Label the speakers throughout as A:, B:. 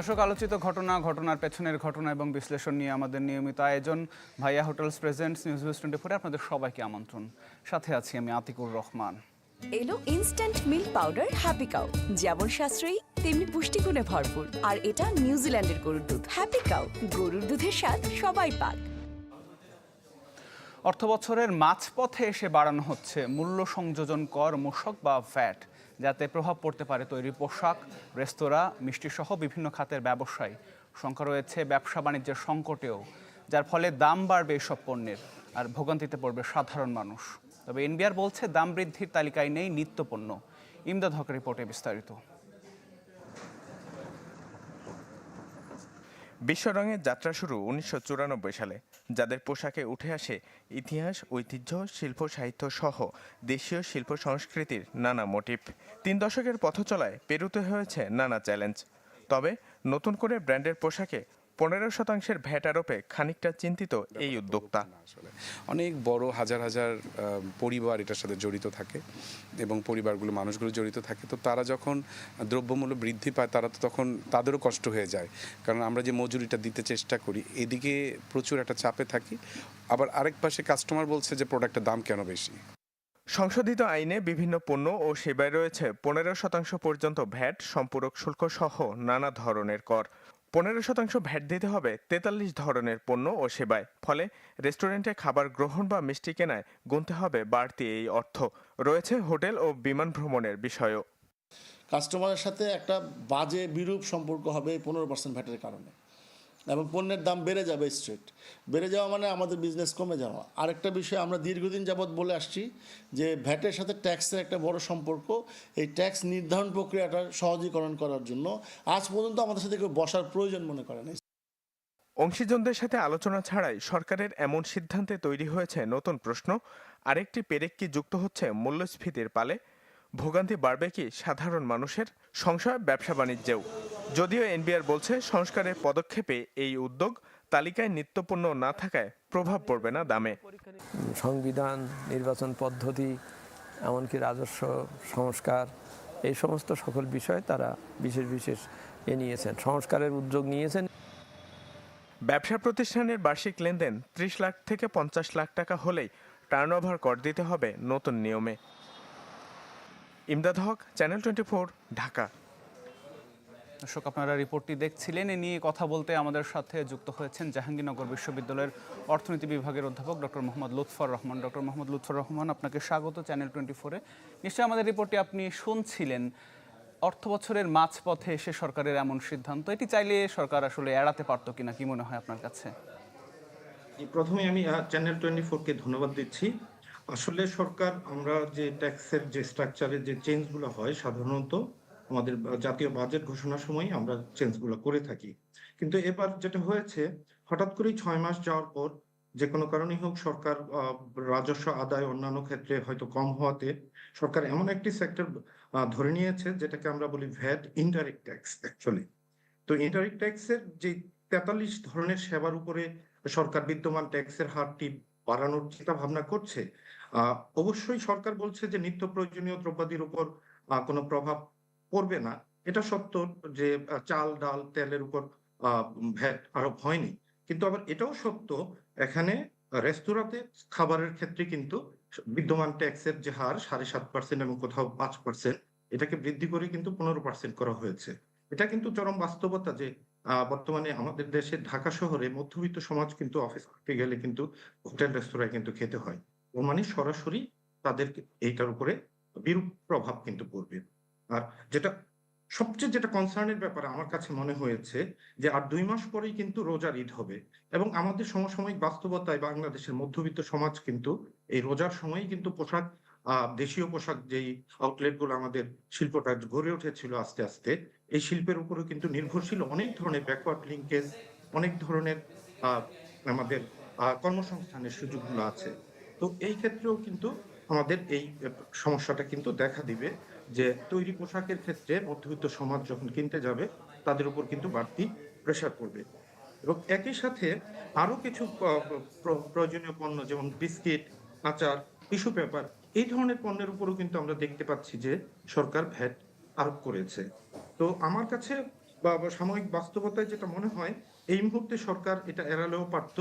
A: দর্শক আলোচিত ঘটনা ঘটনার পেছনের ঘটনা এবং বিশ্লেষণ নিয়ে আমাদের নিয়মিত আয়োজন Bhaiya hotels presents news views twenty ফোরে আপনাদের সবাইকে আমন্ত্রণ। সাথে আছি আমি আতিকুর রহমান।
B: এলো instant milk powder Happy Cow যেমন সাশ্রয়ী তেমনি পুষ্টিগুণে ভরপুর। আর এটা নিউজিল্যান্ডের গরুর দুধ। হ্যাপি কাউ গরুর দুধের স্বাদ সবাই পাক।
A: অর্থ বছরের মাঝপথে এসে বাড়ানো হচ্ছে মূল্য সংযোজন কর মূসক বা ভ্যাট যাতে প্রভাব পড়তে পারে তৈরি পোশাক, রেস্তোরাঁ, মিষ্টিসহ বিভিন্ন খাতের ব্যবসায়। সংখ্যা রয়েছে ব্যবসা বাণিজ্যের সংকটেও, যার ফলে দাম বাড়বে এইসব পণ্যের আর ভোগান্তিতে পড়বে সাধারণ মানুষ। তবে এনবিআর বলছে, দাম বৃদ্ধির তালিকায় নেই নিত্যপণ্য। ইমদাদ হকের রিপোর্টে বিস্তারিত।
C: বিশ্বরঙের যাত্রা শুরু উনিশশো চুরানব্বই সালে, যাদের পোশাকে উঠে আসে ইতিহাস, ঐতিহ্য, শিল্প, সাহিত্য সহ দেশীয় শিল্প সংস্কৃতির নানা মোটিভ। তিন দশকের পথচলায় পেরুতে হয়েছে নানা চ্যালেঞ্জ। তবে নতুন করে ব্র্যান্ডের পোশাকে পনেরো শতাংশের ভ্যাট আরোপে খানিকটা চিন্তিত এই উদ্যোক্তা।
D: আসলে। অনেক বড় হাজার হাজার পরিবার এটার সাথে জড়িত থাকে এবং পরিবারগুলো মানুষগুলো জড়িত থাকে। তো তারা যখন দ্রব্যমূল্য বৃদ্ধি পায় তারা তো তখন তাদেরও কষ্ট হয়ে যায়। কারণ আমরা যে মজুরিটা দিতে চেষ্টা করি এদিকে প্রচুর একটা চাপে থাকি। আবার আরেক পাশে কাস্টমার বলছে যে প্রোডাক্টের দাম কেন বেশি?
C: সংশোধিত আইনে বিভিন্ন পণ্য ও সেবায় রয়েছে পনেরো শতাংশ পর্যন্ত ভ্যাট সম্পূরক শুল্ক সহ নানা ধরনের কর। পনেরো শতাংশ ভ্যাট দিতে হবে তেতাল্লিশ ধরনের পণ্য ও সেবায়। ফলে রেস্টুরেন্টে খাবার গ্রহণ বা মিষ্টি কেনায় গুনতে হবে বাড়তি এই অর্থ। রয়েছে হোটেল ও বিমান ভ্রমণের বিষয়ও।
E: কাস্টমারের সাথে একটা বাজে বিরূপ সম্পর্ক হবে পনেরো পার্সেন্ট ভ্যাটের কারণে। এবং পণ্যের দাম বেড়ে যাবে স্ট্রেট বেড়ে যাওয়া মানে আমাদের বিজনেস কমে যাওয়া। আরেকটা বিষয়, আমরা দীর্ঘদিন যাবৎ বলে আসছি যে ভ্যাটের সাথে ট্যাক্সের একটা বড় সম্পর্ক। এই ট্যাক্স নির্ধারণ প্রক্রিয়াটা সহজীকরণ করার জন্য আজ পর্যন্ত আমাদের সাথে কেউ বসার প্রয়োজন মনে করে না
C: অংশীজনদের সাথে আলোচনা ছাড়াই সরকারের এমন সিদ্ধান্তে তৈরি হয়েছে নতুন প্রশ্ন। আরেকটি পেরেক কি যুক্ত হচ্ছে মূল্যস্ফীতির পালে? ভোগান্তি বাড়বে কি সাধারণ মানুষের? সংশয় ব্যবসা বাণিজ্যেও। যদিও এনবিআর বলছে সংস্কারের পদক্ষেপে এই উদ্যোগ তালিকায় নিত্যপণ্য না থাকায় প্রভাব পড়বে না দামে।
F: সংবিধান নির্বাচন পদ্ধতি এমনকি রাজস্ব সংস্কার এই সমস্ত সকল বিষয় তারা বিশেষ বিশেষ এ নিয়েছেন সংস্কারের উদ্যোগ নিয়েছেন।
C: ব্যবসা প্রতিষ্ঠানের বার্ষিক লেনদেন ত্রিশ লাখ থেকে পঞ্চাশ লাখ টাকা হলেই টার্নওভার কর দিতে হবে নতুন নিয়মে। Imdad Haque channel twenty Dhaka.
A: দর্শক আপনারা রিপোর্টটি দেখছিলেন। এ নিয়ে কথা বলতে আমাদের সাথে যুক্ত হয়েছেন জাহাঙ্গীরনগর বিশ্ববিদ্যালয়ের অর্থনীতি বিভাগের অধ্যাপক ডক্টর মোহাম্মদ লুৎফর রহমান। ডক্টর মোহাম্মদ লুৎফর রহমান আপনাকে স্বাগত চ্যানেল টোয়েন্টি ফোরে। নিশ্চয়ই আমাদের রিপোর্টটি আপনি শুনছিলেন। অর্থ বছরের মাঝপথে এসে সরকারের এমন সিদ্ধান্ত এটি চাইলে সরকার আসলে এড়াতে পারতো কিনা কি মনে হয় আপনার কাছে?
G: প্রথমে আমি চ্যানেল টোয়েন্টি ফোরকে ধন্যবাদ দিচ্ছি। আসলে সরকার, আমরা যে ট্যাক্সের যে স্ট্রাকচারের যে চেঞ্জগুলো হয়, সাধারণত আমাদের জাতীয় বাজেট ঘোষণার সময় আমরা চেঞ্জগুলো করে থাকি। কিন্তু এবার যেটা হয়েছে, হঠাৎ করেই ছয় মাস যাওয়ার পর যে কোনো কারণেই হোক সরকার রাজস্ব আদায় অন্যান্য ক্ষেত্রে হয়তো কম হওয়াতে সরকার এমন একটি সেক্টর ধরে নিয়েছে যেটাকে আমরা বলি ভ্যাট ইনডাইরেক্ট ট্যাক্স অ্যাকচুয়ালি তো ইনডাইরেক্ট ট্যাক্সের যে তেতাল্লিশ ধরনের সেবার উপরে সরকার বিদ্যমান ট্যাক্সের হারটি বাড়ানোর চিন্তা ভাবনা করছে অবশ্যই সরকার বলছে যে নিত্য প্রয়োজনীয় দ্রব্যাদির উপর কোনো প্রভাব পড়বে না। এটা সত্য যে চাল, ডাল, তেলের উপর ভ্যাট আরোপ হয়নি। কিন্তু আবার এটাও সত্য, এখানে রেস্তোরাঁতে খাবারের ক্ষেত্রে কিন্তু বিদ্যমান ট্যাক্সের যে হার, সাড়ে সাত পার্সেন্ট এবং কোথাও পাঁচ পার্সেন্ট, এটাকে বৃদ্ধি করে কিন্তু পনেরো পার্সেন্ট করা হয়েছে। এটা কিন্তু চরম বাস্তবতা যে বর্তমানে আমাদের দেশে ঢাকা শহরে মধ্যবিত্ত সমাজ কিন্তু অফিস করতে গেলে কিন্তু হোটেল, রেস্তোরাঁয় কিন্তু খেতে হয়। মানে সরাসরি তাদের এইটার উপরে বিরূপ প্রভাব কিন্তু পড়বে। আর যেটা সবচেয়ে যেটা কনসার্নের ব্যাপারে আমার কাছে মনে হয়েছে যে আর দুই মাস পরেই কিন্তু রোজার ঈদ হবে এবং আমাদের সমসাময়িক বাস্তবতায় বাংলাদেশের মধ্যবিত্ত সমাজ কিন্তু এই রোজার সময়ই কিন্তু পোশাক দেশীয় পোশাক যেই আউটলেটগুলো আমাদের শিল্পটা গড়ে উঠেছিল আস্তে আস্তে, এই শিল্পের উপরেও কিন্তু নির্ভরশীল অনেক ধরনের ব্যাকওয়ার্ড লিঙ্কেজ অনেক ধরনের আমাদের কর্মসংস্থানের সুযোগগুলো আছে। তো এই ক্ষেত্রেও কিন্তু আমাদের এই সমস্যাটা কিন্তু দেখা দিবে যে তৈরি পোশাকের ক্ষেত্রে মধ্যবিত্ত সমাজ যখন কিনতে যাবে, তাদের উপর কিন্তু বাড়তি প্রেশার পড়বে। এবং একই সাথে আরও কিছু প্রয়োজনীয় পণ্য যেমন বিস্কিট, আচার, টিস্যু পেপার, এই ধরনের পণ্যের উপরও কিন্তু আমরা দেখতে পাচ্ছি যে সরকার ভ্যাট আরোপ করেছে। তো আমার কাছে বা সাময়িক বাস্তবতায় যেটা মনে হয়, এই মুহূর্তে সরকার এটা এড়ালেও পারত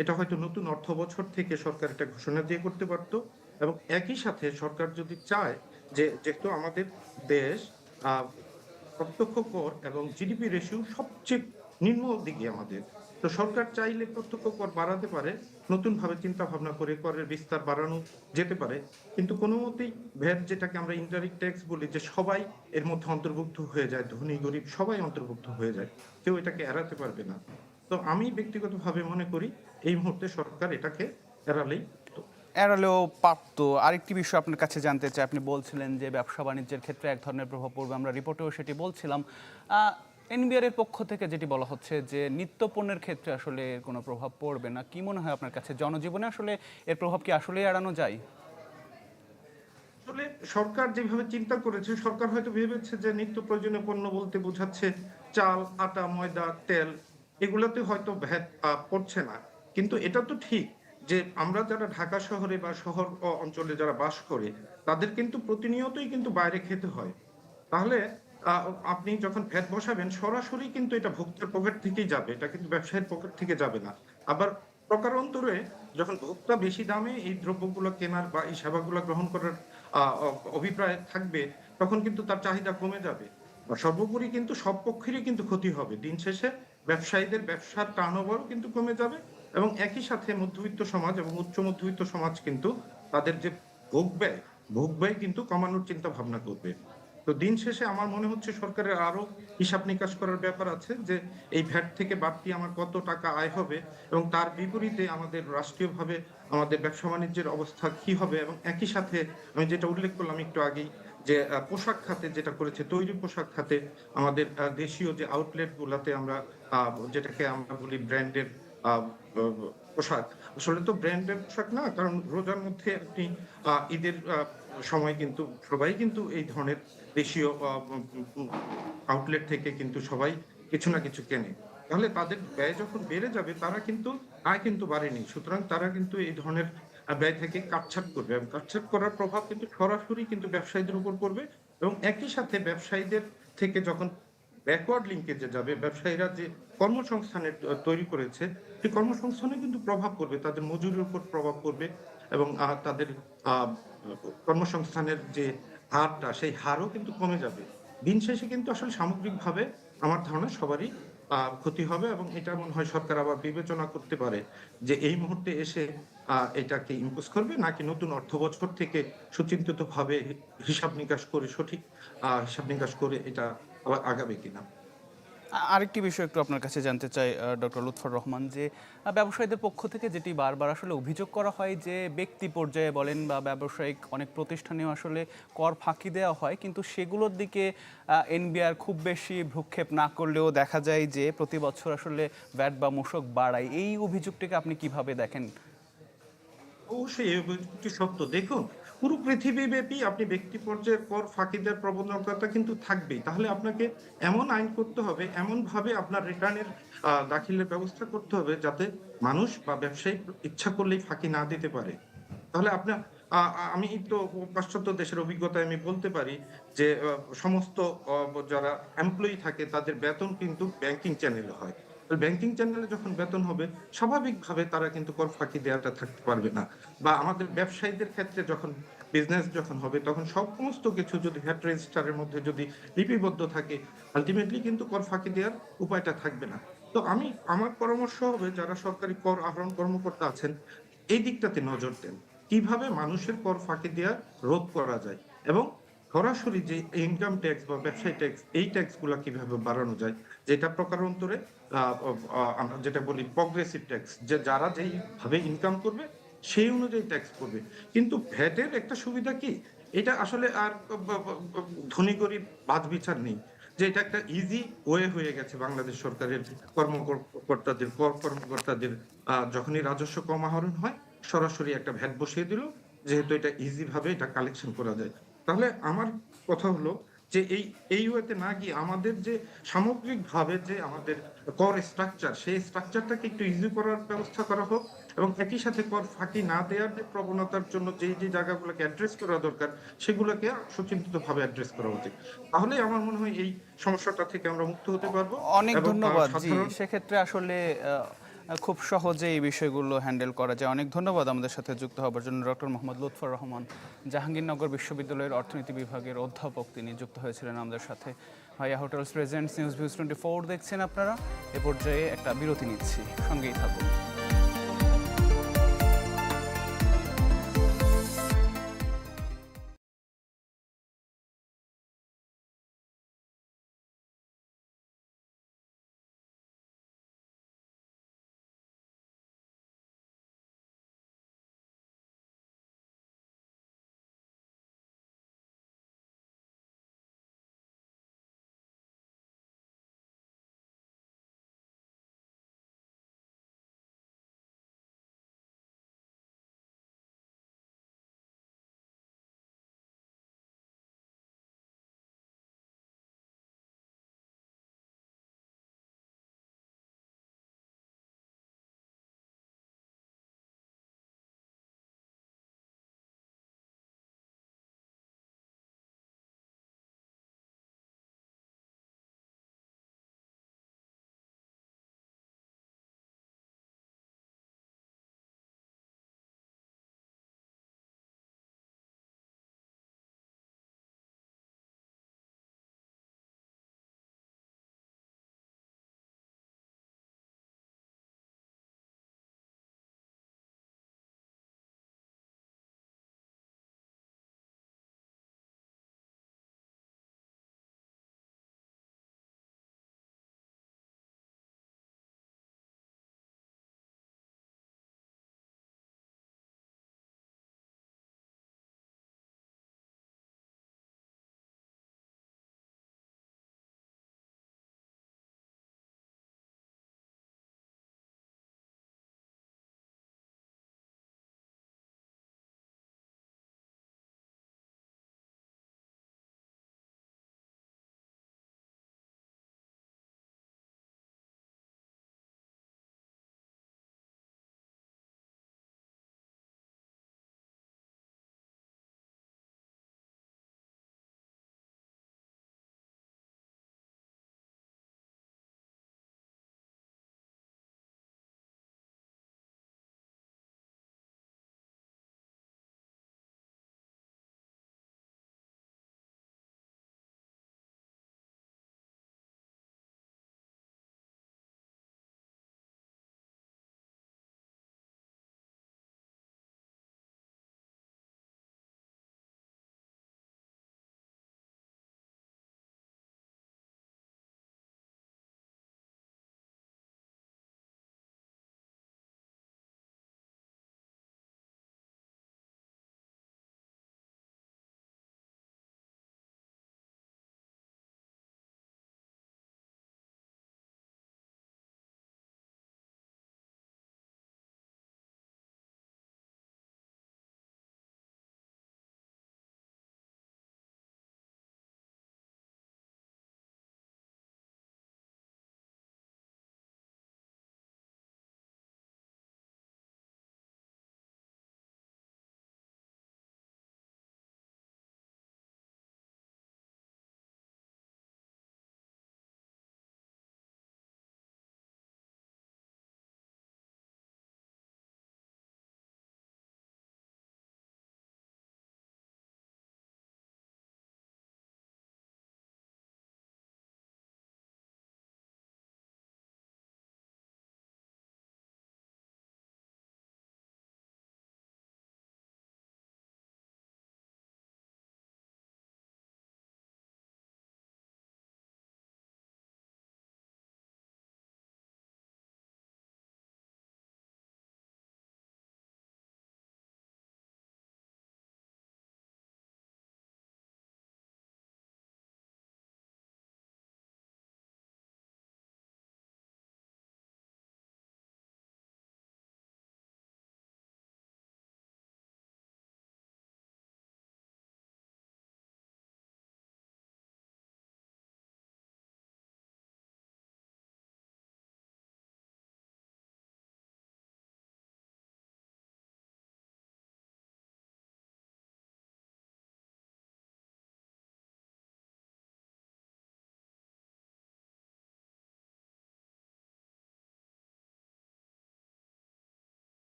G: এটা হয়তো নতুন অর্থ বছর থেকে সরকার এটা ঘোষণা দিয়ে করতে পারতো এবং একই সাথে সরকার যদি চায় যে যেহেতু আমাদের দেশ প্রত্যক্ষ কর এবং জিডিপি রেশিও সবচেয়ে নিম্ন দিকে আমাদের। তো সরকার চাইলে প্রত্যক্ষ কর বাড়াতে পারে নতুন ভাবে চিন্তা ভাবনা করে করের বিস্তার বাড়ানো যেতে পারে। কিন্তু কোনো মতেই ভ্যাট যেটাকে আমরা ইনডাইরেক্ট ট্যাক্স বলি, যে সবাই এর মধ্যে অন্তর্ভুক্ত হয়ে যায়, ধনী, গরিব সবাই অন্তর্ভুক্ত হয়ে যায়, কেউ এটাকে এড়াতে পারবে না। তো আমি ব্যক্তিগতভাবে মনে করি এই মুহূর্তে সরকার এটাকে এড়ালেই
A: এড়ালেও পারত আরেকটি বিষয় আপনার কাছে জানতে চাই। আপনি বলছিলেন যে ব্যবসা বাণিজ্যের ক্ষেত্রে এক ধরনের প্রভাব পড়বে। আমরা রিপোর্টেও সেটি বলছিলাম। এনবিআর এর পক্ষ থেকে যেটি বলা হচ্ছে যে নিত্য পণ্যের ক্ষেত্রে আসলে কোনো প্রভাব পড়বে না। কি মনে হয় আপনার কাছে? জনজীবনে আসলে এর প্রভাব কি আসলে এড়ানো যায়?
G: আসলে সরকার যেভাবে চিন্তা করেছে সরকার হয়তো ভেবেছে যে নিত্য প্রয়োজনীয় পণ্য বলতে বোঝাচ্ছে চাল আটা ময়দা তেল এগুলোতে হয়তো ভ্যাট পড়ছে না। কিন্তু এটা তো ঠিক যে আমরা যারা ঢাকা শহরে বা শহর অঞ্চলে যারা বাস করে, তাদের কিন্তু প্রতিনিয়তই কিন্তু বাইরে খেতে হয়। তাহলে আপনি যখন ভ্যাট বসাবেন, সরাসরি কিন্তু এটা ভোক্তার পকেট থেকেই যাবে, এটা কিন্তু ব্যবসায়ীর পকেট থেকে যাবে না। আবার প্রকারান্তরে যখন ভোক্তা বেশি দামে এই দ্রব্যগুলো কেনার বা এই সেবাগুলো গ্রহণ করার অভিপ্রায় থাকবে, তখন কিন্তু তার চাহিদা কমে যাবে। সর্বোপরি কিন্তু সব পক্ষেরই কিন্তু ক্ষতি হবে। দিন শেষে ব্যবসায়ীদের ব্যবসার টার্নওভারও কিন্তু কমে যাবে এবং একই সাথে মধ্যবিত্ত সমাজ এবং উচ্চ মধ্যবিত্ত সমাজ কিন্তু তাদের যে ভোগ ব্যয় ভোগ ব্যয় কিন্তু কমানোর চিন্তা ভাবনা করবে। তো দিন শেষে আমার মনে হচ্ছে সরকারের আরও হিসাব নিকাশ করার ব্যাপার আছে যে এই ভ্যাট থেকে বাড়তি আমার কত টাকা আয় হবে এবং তার বিপরীতে আমাদের রাষ্ট্রীয়ভাবে আমাদের ব্যবসা বাণিজ্যের অবস্থা কি হবে এবং একই সাথে আমি যেটা উল্লেখ করলাম একটু আগেই যে পোশাক খাতে যেটা করেছে, তৈরি পোশাক খাতে আমাদের দেশীয় যে আউটলেট গুলাতে আমরা যেটাকে আমরা বলি ব্র্যান্ডের পোশাক। আসলে তো ব্র্যান্ডের পোশাক না, কারণ রোজার মধ্যে আপনি ঈদের সময় কিন্তু সবাই কিন্তু এই ধরনের দেশীয় আউটলেট থেকে কিন্তু সবাই কিছু না কিছু কেনে। তাহলে তাদের ব্যয় যখন বেড়ে যাবে, তারা কিন্তু, আয় কিন্তু বাড়েনি। সুতরাং তারা কিন্তু এই ধরনের ব্যয় থেকে কাটছাট করবে। এবং কাটছাট করার প্রভাব কিন্তু সরাসরি কিন্তু ব্যবসায়ীদের উপর পড়বে। এবং একই সাথে ব্যবসায়ীদের থেকে যখন ব্যাকওয়ার্ড লিঙ্কেজে যাবে, ব্যবসায়ীরা যে কর্মসংস্থানের তৈরি করেছে সেই কর্মসংস্থানে কিন্তু প্রভাব পড়বে, তাদের মজুরির উপর প্রভাব পড়বে এবং তাদের কর্মসংস্থানের যে হারটা, সেই হারও কিন্তু কমে যাবে। দিন শেষে কিন্তু আসলে সামগ্রিকভাবে আমার ধারণা সবারই ক্ষতি হবে এবং এটা মনে হয় সরকার আবার বিবেচনা করতে পারে যে এই মুহূর্তে এসে এটাকে ইম্পোজ করবে নাকি নতুন অর্থ বছর থেকে সুচিন্তিতভাবে হিসাব নিকাশ করে সঠিক হিসাব নিকাশ করে এটা আবার আগাবে কিনা।
A: আরেকটি বিষয় একটু আপনার কাছে জানতে চাই ডক্টর লুৎফর রহমান, যে ব্যবসায়ীদের পক্ষ থেকে যেটি বারবার আসলে অভিযোগ করা হয় যে, ব্যক্তি পর্যায়ে বলেন বা ব্যবসায়িক অনেক প্রতিষ্ঠানেও আসলে কর ফাঁকি দেওয়া হয়, কিন্তু সেগুলোর দিকে এনবিআর খুব বেশি ভ্রুক্ষেপ না করলেও দেখা যায় যে, প্রতি বছর আসলে ভ্যাট বা মূসক বাড়ায়। এই অভিযোগটিকে আপনি কীভাবে দেখেন?
G: অবশ্যই সত্য। দেখুন পুরো পৃথিবী ব্যাপী আপনি ব্যক্তি পর্যায়ের পর ফাঁকি দেওয়ার প্রবণতা কিন্তু থাকবেই। তাহলে আপনাকে এমন আইন করতে হবে এমন ভাবে আপনার রিটার্নের দাখিলের ব্যবস্থা করতে হবে যাতে মানুষ বা ব্যবসায়ী ইচ্ছা করলেই ফাঁকি না দিতে পারে। তাহলে আপনার আমি তো পাশ্চাত্য দেশের অভিজ্ঞতায় আমি বলতে পারি যে সমস্ত যারা এমপ্লয়ি থাকে তাদের বেতন কিন্তু ব্যাংকিং চ্যানেলে হয়। ব্যাংকিং চ্যানেলে যখন বেতন হবে, স্বাভাবিকভাবে তারা কিন্তু কর ফাঁকি দেওয়াটা থাকতে পারবে না। বা আমাদের ব্যবসায়ীদের ক্ষেত্রে যখন বিজনেস যখন হবে, তখন সমস্ত কিছু যদি ভ্যাট রেজিস্টারের মধ্যে যদি লিপিবদ্ধ থাকে আলটিমেটলি কিন্তু কর ফাঁকি দেওয়ার উপায়টা থাকবে না। তো আমি, আমার পরামর্শ হবে যারা সরকারি কর আহরণ কর্মকর্তা আছেন, এই দিকটাতে নজর দেন। কীভাবে মানুষের কর ফাঁকি দেওয়া রোধ করা যায় এবং সরাসরি যে ইনকাম ট্যাক্স বা ব্যবসায়ী ট্যাক্স এই ট্যাক্সগুলা কীভাবে বাড়ানো যায় যেটা প্রকারান্তরে আমরা যেটা বলি প্রগ্রেসিভ ট্যাক্স যে যারা যেইভাবে ইনকাম করবে, সেই অনুযায়ী ট্যাক্স করবে। কিন্তু ভ্যাটের একটা সুবিধা কি? এটা আসলে আর ধনী গরিব বাদ বিচার নেই। যে এটা একটা ইজি ওয়ে হয়ে গেছে বাংলাদেশ সরকারের কর্মকর্তাদের কর কর্মকর্তাদের যখনই রাজস্ব কম আহরণ হয়, সরাসরি একটা ভ্যাট বসিয়ে দিল, যেহেতু এটা ইজিভাবে এটা কালেকশন করা যায়। তাহলে আমার কথা হলো যে এই এই ওয়েতে না গিয়ে আমাদের যে সামগ্রিকভাবে যে আমাদের কর স্ট্রাকচার সেই স্ট্রাকচারটাকে একটু ইজি করার ব্যবস্থা করা হোক এবং একই সাথে কর ফাঁকি না দেওয়ার যে প্রবণতার জন্য যেই যে জায়গাগুলোকে অ্যাড্রেস করা দরকার সেগুলোকে সুচিন্তিতভাবে অ্যাড্রেস করা উচিত। তাহলে আমার মনে হয় এই সমস্যাটা থেকে আমরা মুক্ত হতে পারব
A: অনেক ধন্যবাদ। সেক্ষেত্রে আসলে খুব সহজে এই বিষয়গুলো হ্যান্ডেল করা যায়। অনেক ধন্যবাদ আমাদের সাথে যুক্ত হবার জন্য। ডক্টর মোহাম্মদ লুৎফর রহমান, জাহাঙ্গীরনগর বিশ্ববিদ্যালয়ের অর্থনীতি বিভাগের অধ্যাপক, তিনি যুক্ত হয়েছিলেন আমাদের সাথে। Bhaiya hotels presents, news views twenty four দেখছেন আপনারা? এ পর্যায়ে একটা বিরতি নিচ্ছি। সঙ্গেই থাকুন।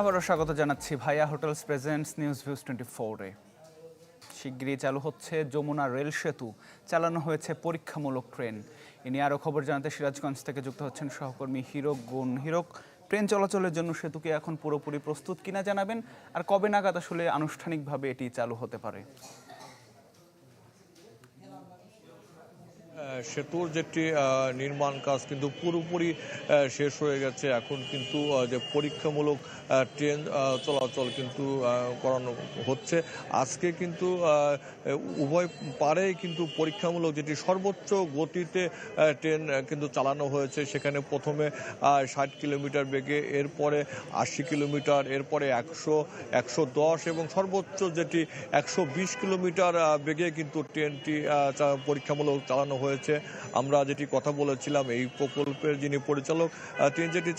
A: আবারও স্বাগত জানাচ্ছি Bhaiya hotels presents news views twenty ফোরে। শিগগিরই চালু হচ্ছে যমুনা রেল সেতু। চালানো হয়েছে পরীক্ষামূলক ট্রেন। এ নিয়ে আরও খবর জানাতে সিরাজগঞ্জ থেকে যুক্ত হচ্ছেন সহকর্মী হিরক গুণ। হিরক, ট্রেন চলাচলের জন্য সেতুকে এখন পুরোপুরি প্রস্তুত কিনা জানাবেন? আর কবে নাগাদ আসলে আনুষ্ঠানিকভাবে এটি চালু হতে পারে?
H: সেতুর যেটি নির্মাণ কাজ কিন্তু পুরোপুরি শেষ হয়ে গেছে। এখন কিন্তু যে পরীক্ষামূলক ট্রেন চলাচল কিন্তু করানো হচ্ছে। আজকে কিন্তু উভয় পারেই কিন্তু পরীক্ষামূলক যেটি সর্বোচ্চ গতিতে ট্রেন কিন্তু চালানো হয়েছে। সেখানে প্রথমে ষাট কিলোমিটার বেগে, এরপরে আশি কিলোমিটার, এরপরে একশো একশো দশ এবং সর্বোচ্চ যেটি একশো বিশ কিলোমিটার বেগে কিন্তু ট্রেনটি পরীক্ষামূলক চালানো হয়েছে। আমরা যেটি কথা বলেছিলাম, এই প্রকল্পের যিনি পরিচালক তিনি যেটি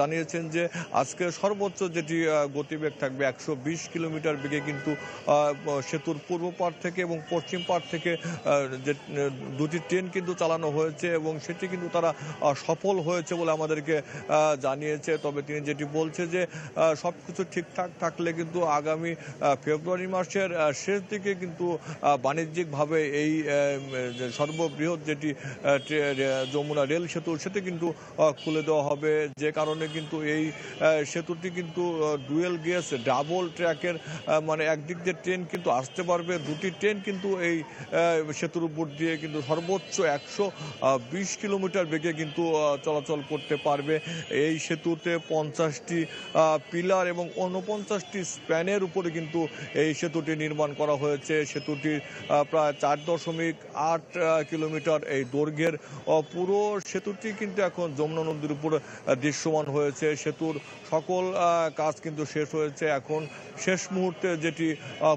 H: জানিয়েছেন যে আজকে সর্বোচ্চ যেটি গতিবেগ থাকবে একশো বিশ কিলোমিটার বেগে কিন্তু সেতুর পূর্ব পার থেকে এবং পশ্চিম পার থেকে যে, দুটি ট্রেন কিন্তু চালানো হয়েছে এবং সেটি কিন্তু তারা সফল হয়েছে বলে আমাদেরকে জানিয়েছে। তবে তিনি যেটি বলছে যে সব কিছু ঠিকঠাক থাকলে কিন্তু আগামী ফেব্রুয়ারি মাসের শেষ দিকে কিন্তু বাণিজ্যিকভাবে এই সর্ববৃহৎ যেটি রে- যমুনা রেল সেতু সেটি কিন্তু খুলে দেওয়া হবে। যে কারণে কিন্তু এই সেতুটি কিন্তু ডুয়েল গেস ডাবল ট্র্যাকের মানে একদিক দিয়ে ট্রেন কিন্তু আসতে পারবে। দুটি ট্রেন কিন্তু এই সেতুর উপর দিয়ে কিন্তু সর্বোচ্চ একশো বিশ কিলোমিটার বেগে কিন্তু চলাচল করতে পারবে। এই সেতুতে পঞ্চাশটি পিলার এবং উনপঞ্চাশটি স্প্যানের উপরে কিন্তু এই সেতুটি নির্মাণ করা হয়েছে। সেতুটির আহ, প্রায় চার দশমিক আট আহ, কিলোমিটার এই দৈর্ঘ্যের পুরো সেতুটি কিন্তু এখন যমুনা নদীর উপর দৃশ্যমান হয়েছে। সেতুর সকল কাজ কিন্তু শেষ হয়েছে। এখন শেষ মুহূর্তে যেটি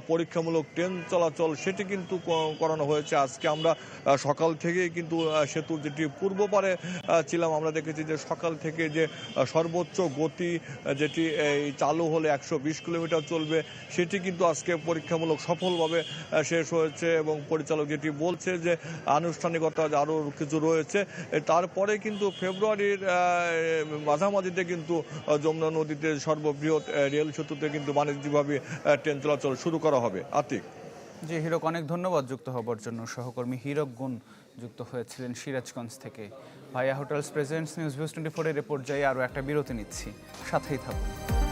H: পরীক্ষামূলক ট্রেন চলাচল সেটি কিন্তু করানো হয়েছে। আজকে আমরা সকাল থেকেই কিন্তু সেতুর যেটি পূর্ব পারে ছিলাম আমরা দেখেছি যে সকাল থেকে যে সর্বোচ্চ গতি যেটি এই চালু হলে একশো বিশ কিলোমিটার চলবে সেটি কিন্তু আজকে পরীক্ষামূলক সফলভাবে শেষ হয়েছে এবং পরিচালক যেটি বলছে যে আনুষ্ঠানিকতা আরও কিছু রয়েছে। তারপরে কিন্তু ফেব্রুয়ারির মাঝামাঝিতে কিন্তু আহ, যমুনা নদীতে সর্ববৃহৎ রেল সেতুতে কিন্তু বাণিজ্যিকভাবে ট্রেন চলাচল শুরু করা হবে। আতিক?
A: জি, হিরক, অনেক ধন্যবাদ যুক্ত হবার জন্য। সহকর্মী হিরক গুণ যুক্ত হয়েছিলেন সিরাজগঞ্জ থেকে। Bhaiya hotels presents news, views twenty ফোরের রিপোর্ট যাই, আরও একটা বিরতি নিচ্ছি। সাথেই থাকুন।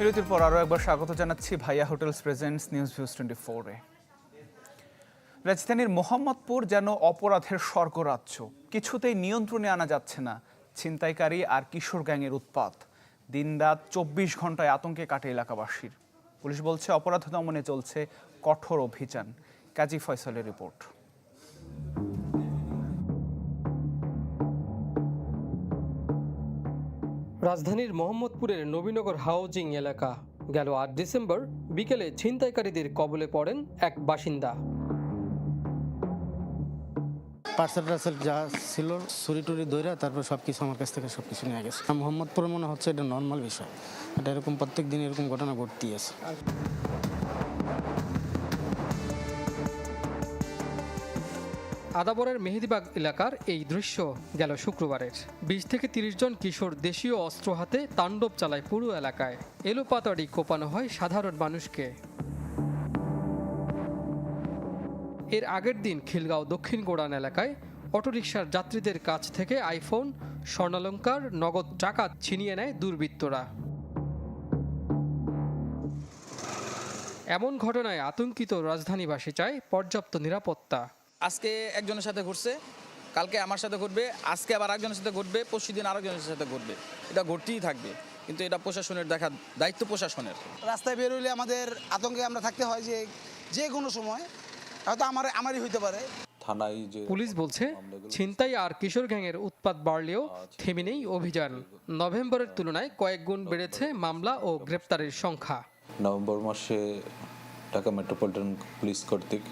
A: বিরতির পর আরও একবার স্বাগত জানাচ্ছি Bhaiya hotels presents news views twenty ফোরে। রাজধানীর মোহাম্মদপুর যেন অপরাধের স্বর্গরাজ্য, কিছুতেই নিয়ন্ত্রণে আনা যাচ্ছে না ছিনতাইকারী আর কিশোর গ্যাংয়ের উৎপাত। দিনরাত চব্বিশ ঘন্টায় আতঙ্কে কাটে এলাকাবাসীর। পুলিশ বলছে, অপরাধ দমনে চলছে কঠোর অভিযান। কাজী ফয়সলের রিপোর্ট।
I: রাজধানীর মোহাম্মদপুরের নবীনগর হাউজিং এলাকা। গেল আট ডিসেম্বর বিকেলে ছিনতাইকারীদের কবলে পড়েন এক বাসিন্দা।
J: পার্সেল টার্সেল যা ছিল, ছুরি টুরি ধরে তারপর সব কিছু আমার কাছ থেকে সব কিছু নিয়ে গেছে। মোহাম্মদপুর মনে হচ্ছে এটা নর্মাল বিষয়। এটা এরকম প্রত্যেক দিন এরকম ঘটনা ঘটতেই আছে।
I: আদাবরের মেহেদিবাগ এলাকার এই দৃশ্য গেল শুক্রবারের। বিশ থেকে তিরিশ জন কিশোর দেশীয় অস্ত্র হাতে তাণ্ডব চালায় পুরো এলাকায়। এলোপাতাড়ি কোপানো হয় সাধারণ মানুষকে। এর আগের দিন খিলগাঁও দক্ষিণ গোড়ান এলাকায় অটোরিকশার যাত্রীদের কাছ থেকে আইফোন, স্বর্ণালঙ্কার, নগদ টাকা ছিনিয়ে নেয় দুর্বৃত্তরা। এমন ঘটনায় আতঙ্কিত রাজধানীবাসী চায় পর্যাপ্ত নিরাপত্তা।
K: আজকে একজনের সাথে ঘটছে কালকে আমার সাথে ঘটবে আজকে আবার একজনের সাথে ঘটবে পরশু দিন আরেকজনের সাথে ঘটবে এটা ঘটতেই থাকবে কিন্তু এটা প্রশাসনের দেখা দায়িত্ব প্রশাসনের।
L: রাস্তায় বের হইলে আমাদের আতঙ্কে আমরা থাকতে হয় যে যে কোনো সময় হয়তো আমার আমারই হইতে পারে।
M: থানায় যে
I: পুলিশ বলছে ছিনতাই আর কিশোর গ্যাংয়ের উৎপাত বাড়লেও থেমে নেই অভিযান। নভেম্বরের তুলনায় কয়েক গুণ বেড়েছে মামলা ও গ্রেপ্তারের সংখ্যা।
M: নভেম্বর মাসে ঢাকা মেট্রোপলিটন পুলিশ কর্তৃক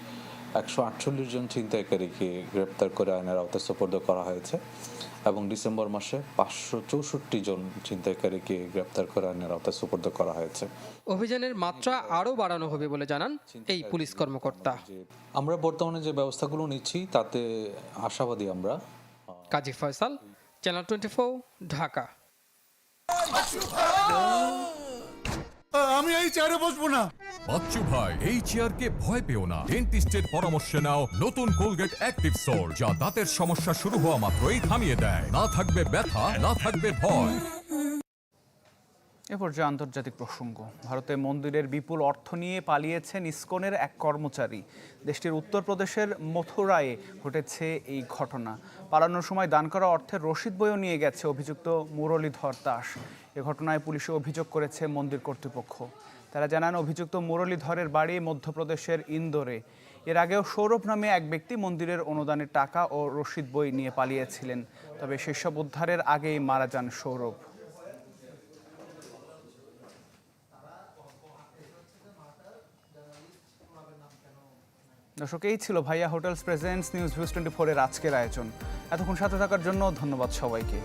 M: একশো আটচল্লিশ জন ছিনতাইকারীকে গ্রেপ্তার করে আইনের আওতায় সোপর্দ করা হয়েছে এবং ডিসেম্বর মাসে পাঁচশো চৌষট্টি জন ছিনতাইকারীকে গ্রেপ্তার করে আইনের আওতায় সোপর্দ করা হয়েছে।
I: অভিযানের মাত্রা আরও বাড়ানো হবে বলে জানান এই পুলিশ কর্মকর্তা।
M: আমরা বর্তমানে যে ব্যবস্থাগুলো নিচ্ছি তাতে আশাবাদী আমরা।
I: Kazi Faisal channel twenty Dhaka.
N: আমি এই চেয়ারে বসবো না।
O: বাচ্চু ভাই, এই চেয়ারকে ভয় পেও না। ডেন্টিস্টের পরামর্শ নাও নতুন কোলগেট অ্যাক্টিভ সোল যা দাঁতের সমস্যা শুরু হওয়া মাত্রই থামিয়ে দেয়। না থাকবে ব্যথা, না থাকবে ভয়।
A: এ পর্যায়ে আন্তর্জাতিক প্রসঙ্গ। ভারতে মন্দিরের বিপুল অর্থ নিয়ে পালিয়েছেন ইসকনের এক কর্মচারী। দেশটির উত্তরপ্রদেশের মথুরায় ঘটেছে এই ঘটনা। পালানোর সময় দান করা অর্থের রসিদ বইও নিয়ে গেছে অভিযুক্ত মুরলীধর দাস। এ ঘটনায় পুলিশে অভিযোগ করেছে মন্দির কর্তৃপক্ষ। তারা জানান, অভিযুক্ত মুরলীধরের বাড়ি মধ্যপ্রদেশের ইন্দোরে। এর আগেও সৌরভ নামে এক ব্যক্তি মন্দিরের অনুদানের টাকা ও রসিদ বই নিয়ে পালিয়েছিলেন। তবে সেসব উদ্ধারের আগেই মারা যান সৌরভ। দর্শক, এই ছিল Bhaiya hotels presents news, views twenty ফোরের আজকের আয়োজন। এতক্ষণ সাথে থাকার জন্য ধন্যবাদ সবাইকে।